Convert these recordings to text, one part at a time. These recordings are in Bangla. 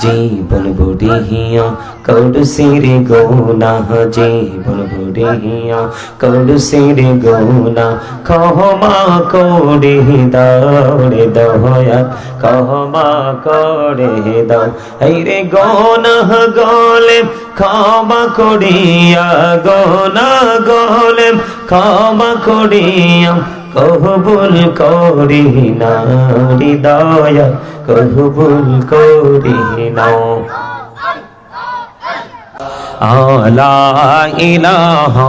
জীবন বুড়িয়া কৌড় সিরে গোনা, জীবন বুড়িয়া কৌড় সিরে গোনা। ক্ষমা করে দাওরে দয়া ক্ষমা করে দাও। রে গোনা গলে ক্ষমা করিয়া গোনা গলে ক্ষমা করিয়া কহবুল করি না হৃদয় কহবুল করি না। আলা ইলাহা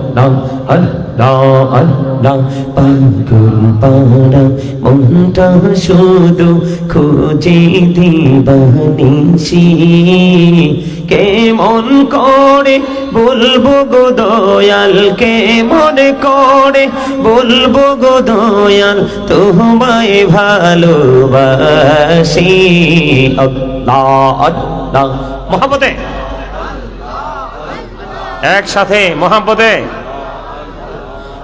লং হল লল লং পাগল পাড়া মনটা শুধু খুঁজে দিবানিসি কেমন করে বলব গো দয়াল, কেমন করে বলব গো দয়াল, তোমায় ভালোবাসি। মহাপতে একসাথে মহাপতে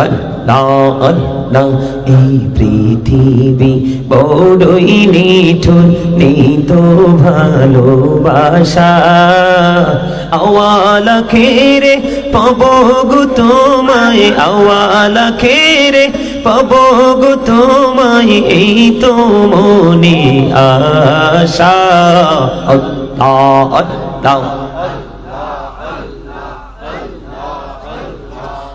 আল্লাহ আল্লাহ এই পৃথিবী বড়ই নিঠুর, নেই তো ভালোবাসা। আওয়ালা খেরে পাব গো তোমায়, আওয়ালা খেরে পাব গো তোমায়, এই তো মনে আশা। আল্লাহ আল্লাহ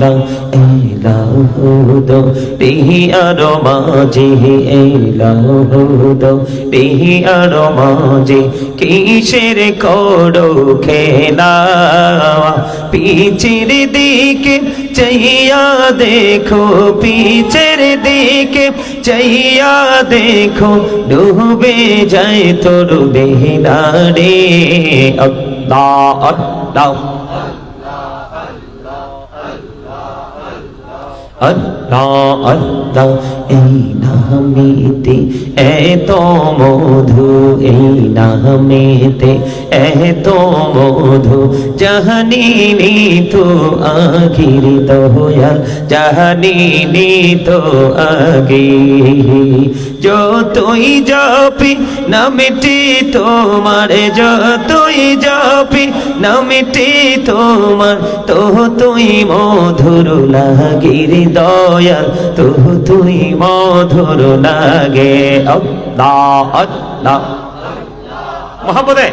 লা ইলাহুদো পিহি আর মাঝে ইলাহুদো পিহি আর মাঝে, কিসের করো খেলা? পিচির দিকে চাইয়া দেখো পিছের দিকে চাইয়া দেখো, ডুবে যায় তোর বেহিনা রে অদ্দা অদ্দা Ấn đo. আল্লাহ এই নামেতে এত মধু, এই নামেতে এত মধু জাহানিনি তো আখির দয়াল জাহানিনি তো আগে যতই জপি, নামেটি তোমার যতই জপি, নামেটি তোমার তো তুই মধুর লাগির দয়াল তো তুই মধুর লাগে। মহাপদে।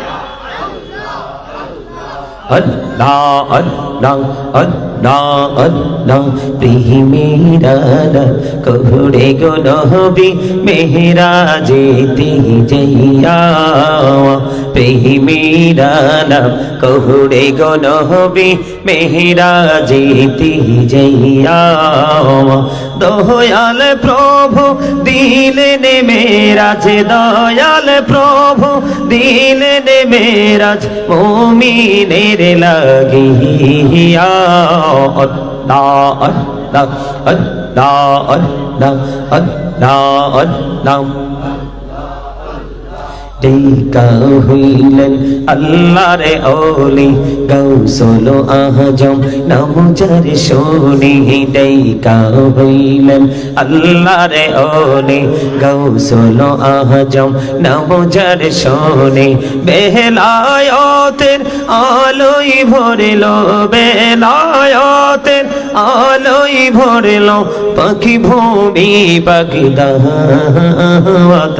কহুড়ে গো নহবি মেহরা যেতে যাইয়া। পেহি মীরানা কহুরে গণ হবি মেহিরা জিতি জইয়া দয়াল প্রভু নে মেরাজ, দয়াল প্রভু দিলেন মেরাজ, মোমিনের লাগিয়া অদ্দা অদ্দা অদ্দা অদ্দা অদ্দা অদ্দা টিকা হইলেন আল্লাহরে ওলি গৌসল আহজম নামজার শোনি টিকা হইলেন আল্লাহরে ওলি গৌসল আহজম নামজার শোনি, বেলায়তের আলোই ভরিল, বেলায়তের আলোই ভরিল, পাখি ভূমি পাখি দাহাত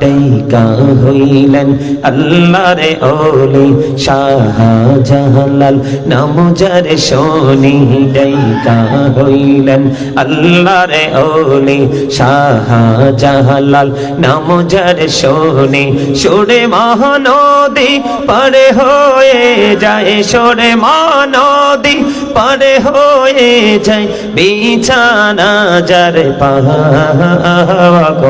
টেকা হইলেন আল্লাহরে ওলি শাহজাহালাল নামজার শোনি টেকা হইলেন আল্লাহরে ওলি শাহজাহালাল নামজার শোনি সুরে মহানদী পারে হয়ে যায় সুরে মহানদী পারে হয়ে যায় বিছানা যার গো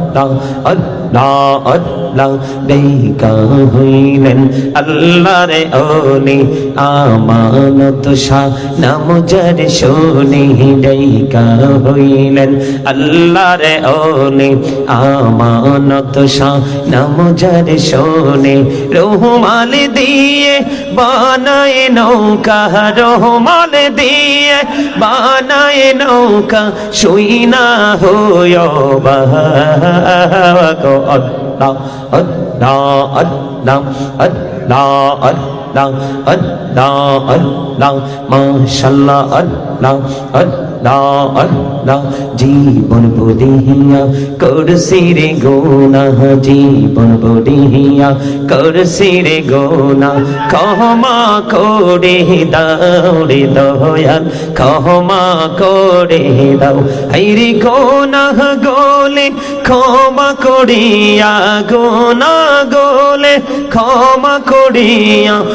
আল্লাহ আল্লাহ বেকা হইলেন আল্লাহরে ওলি আমানত শাহ নাম যার শোনি ডেকা হইলেন আল্লাহরে ওলি আমানত শাহ নাম যার শোনে রহুমাল দিয়ে বানায় নৌকা রহমাল দিয়ে বানায় নৌকা শুই হয় go on, on, on, on, on, on, on, আল্লাহ আল্লাহ আল্লাহ মাশাল্লাহ আল্লাহ আল্লাহ আল্লাহ। জীবন বদিহিয়া করছি রে গোনা জীবন বদিহিয়া করছি রে গোনা ক্ষমা করে দাও রে দয়াল, ক্ষমা করে দাও। হাইরে গোনা গোলে, ক্ষমা করিয়া গোনা গোলে, ক্ষমা করিয়া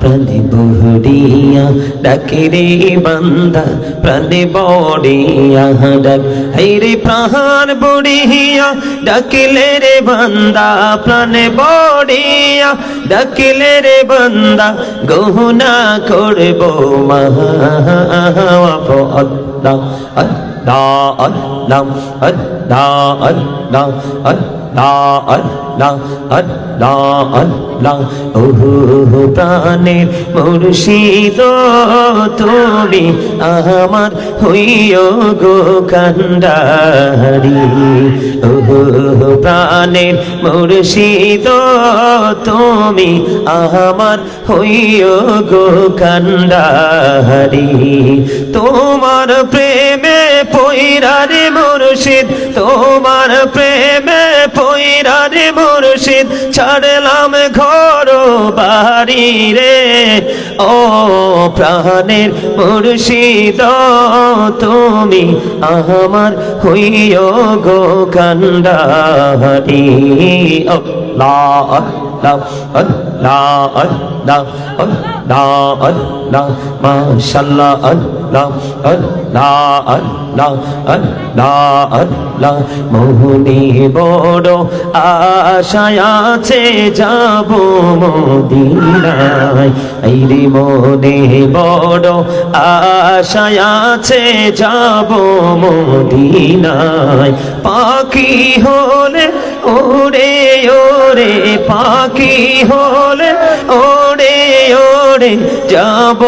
প্রাণে বহরিয়া ডাকে রে বান্দা প্রাণে বড়িয়া ডাক হাইরে প্রাণ বড়িয়া ডাকিলে রে বান্দা প্রাণে বড়িয়া ডাকিলে রে বান্দা গহনা করব মাহাপ আল্লাহ আল্লাহ আল্লাহ আল্লাহ আল্লাহ প্রাণের মুর্শিদ তুমি আমার হইও গো কান্ডারি ওহু প্রাণের মুর্শিদ তুমি আমার হইও গো কান্ডারি তোমার প্রেমে পৈরারে মুর্শিদ তোমার প্রেমে বাড়ি রে ও প্রাণের মুর্শিদ তুমি আমার হইও গো কান্ডারি আল্লাহ মাশাল্লাহ মোহনি বড় আশায় আছে যাব মদিনায়। আইরে মনে বড় আশায় আছে যাব মদিনায়। পাখি হলে ওরে ওরে, পাখি হলে ওরে ওরে, যাব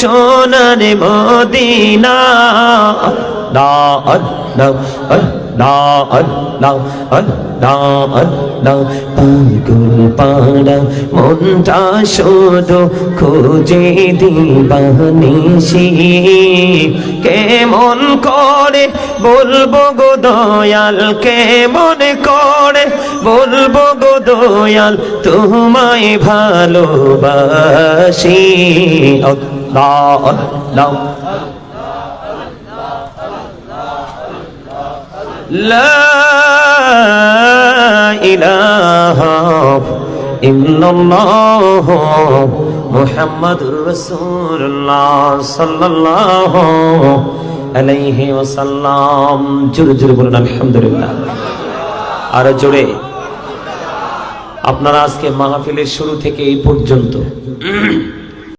সোনার মদিনা। আল্লাহ আল্লাহ আল্লাহ আল্লাহ আল্লাহ আল্লাহ পাগল পাড়া, মনটা শুধু খোঁজে দিবানিসি কেমন করে বলব গো দয়াল, কেমন করে বলবো গো দয়াল তোমায় ভালোবাসি আল্লাহ আল্লাহ لا إله إلا الله محمد رسول الله صلى الله عليه وسلم জোরে জোরে বলুন আলহামদুলিল্লাহ আর জোরে আপনারা আজকে মাহফিলের শুরু থেকে এই পর্যন্ত